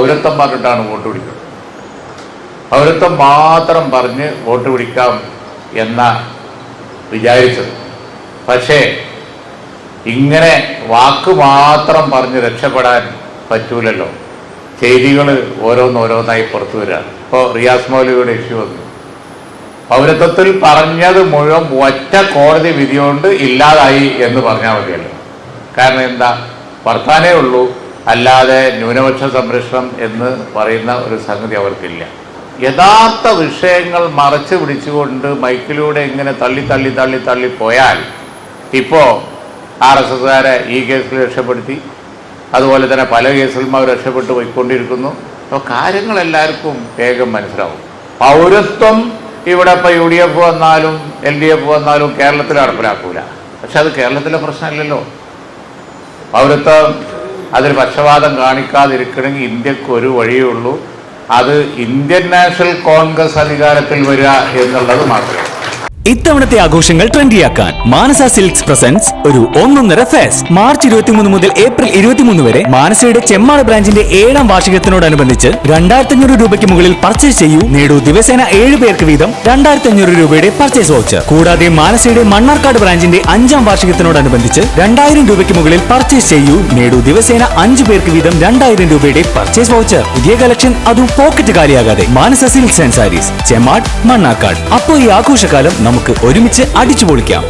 പൗരത്വം പറഞ്ഞിട്ടാണ് വോട്ട് പിടിക്കുന്നത് പൗരത്വം മാത്രം പറഞ്ഞ് വോട്ട് പിടിക്കാം എന്ന വിചാരിച്ചത്. പക്ഷേ ഇങ്ങനെ വാക്ക് മാത്രം പറഞ്ഞ് രക്ഷപ്പെടാൻ പറ്റൂലല്ലോ. ചെയ്തികൾ ഓരോന്നോരോന്നായി പുറത്തു വരികയാണ് ഇപ്പോൾ റിയാസ് മൗലിയുടെ ഇഷ്യൂ വന്നു. പൗരത്വത്തിൽ പറഞ്ഞത് മുഴുവൻ ഒറ്റ കോടതി വിധിയോണ്ട് ഇല്ലാതായി എന്ന് പറഞ്ഞാൽ മതിയല്ലോ. കാരണം എന്താ? വർത്താനേ ഉള്ളൂ. അല്ലാതെ ന്യൂനപക്ഷ സംരക്ഷണം എന്ന് പറയുന്ന ഒരു സംഗതി അവർക്കില്ല. യഥാർത്ഥ വിഷയങ്ങൾ മറച്ചു പിടിച്ചുകൊണ്ട് മൈക്കിലൂടെ ഇങ്ങനെ തള്ളി തള്ളി തള്ളി തള്ളി പോയാൽ ഇപ്പോൾ ആർ എസ് എസ്സുകാരെ ഈ കേസിൽ രക്ഷപ്പെടുത്തി അതുപോലെ തന്നെ പല കേസിലും അവർ രക്ഷപ്പെട്ടു പോയിക്കൊണ്ടിരിക്കുന്നു. അപ്പോൾ കാര്യങ്ങൾ എല്ലാവർക്കും വേഗം മനസ്സിലാവും. പൗരത്വം ഇവിടെ ഇപ്പോൾ യു ഡി എഫ് വന്നാലും എൽ ഡി എഫ് വന്നാലും കേരളത്തിൽ നടപ്പിലാക്കൂല. പക്ഷെ അത് കേരളത്തിലെ പ്രശ്നമല്ലല്ലോ. പൗരത്വം അതിൽ പക്ഷപാതം കാണിക്കാതിരിക്കണമെങ്കിൽ ഇന്ത്യയ്ക്ക് ഒരു വഴിയേ ഉള്ളൂ. അത് ഇന്ത്യൻ നാഷണൽ കോൺഗ്രസ് അധികാരത്തിൽ വരിക എന്നുള്ളത് മാത്രമേ ഇത്തവണത്തെ ആഘോഷങ്ങൾ ട്രെൻഡിയാക്കാൻ മാനസ സിൽക്സ് പ്രസൻസ് ഒരു ഒന്നൊന്നര ഫെസ്റ്റ്. മാർച്ച് ഇരുപത്തിമൂന്ന് മുതൽ ഏപ്രിൽ ഇരുപത്തിമൂന്ന് വരെ മാനസയുടെ ചെമ്മാട് ബ്രാഞ്ചിന്റെ ഏഴാം വാർഷികത്തിനോടനുബന്ധിച്ച് രണ്ടായിരത്തി അഞ്ഞൂറ് രൂപയ്ക്ക് മുകളിൽ പർച്ചേസ് ചെയ്യൂ. നേടൂ ദിവസേന ഏഴ് പേർക്ക് വീതം രണ്ടായിരത്തി അഞ്ഞൂറ് രൂപയുടെ പർച്ചേസ് വൗച്ചർ കൂടാതെ മാനസയുടെ മണ്ണാർക്കാട് ബ്രാഞ്ചിന്റെ അഞ്ചാം വാർഷികത്തിനോടനുബന്ധിച്ച് രണ്ടായിരം രൂപയ്ക്ക് മുകളിൽ പർച്ചേസ് ചെയ്യൂ. നേടൂ ദിവസേന അഞ്ച് പേർക്ക് വീതം രണ്ടായിരം രൂപയുടെ പർച്ചേസ് വൗച്ചർ പുതിയ കളക്ഷൻ അതും pocket കാലിയാകാതെ. Manasa silks and sarees Chemmad Mannarkkad. അപ്പോൾ ഈ ആഘോഷകാലം നമുക്ക് ഒരുമിച്ച് അടിച്ചു പൊളിക്കാം.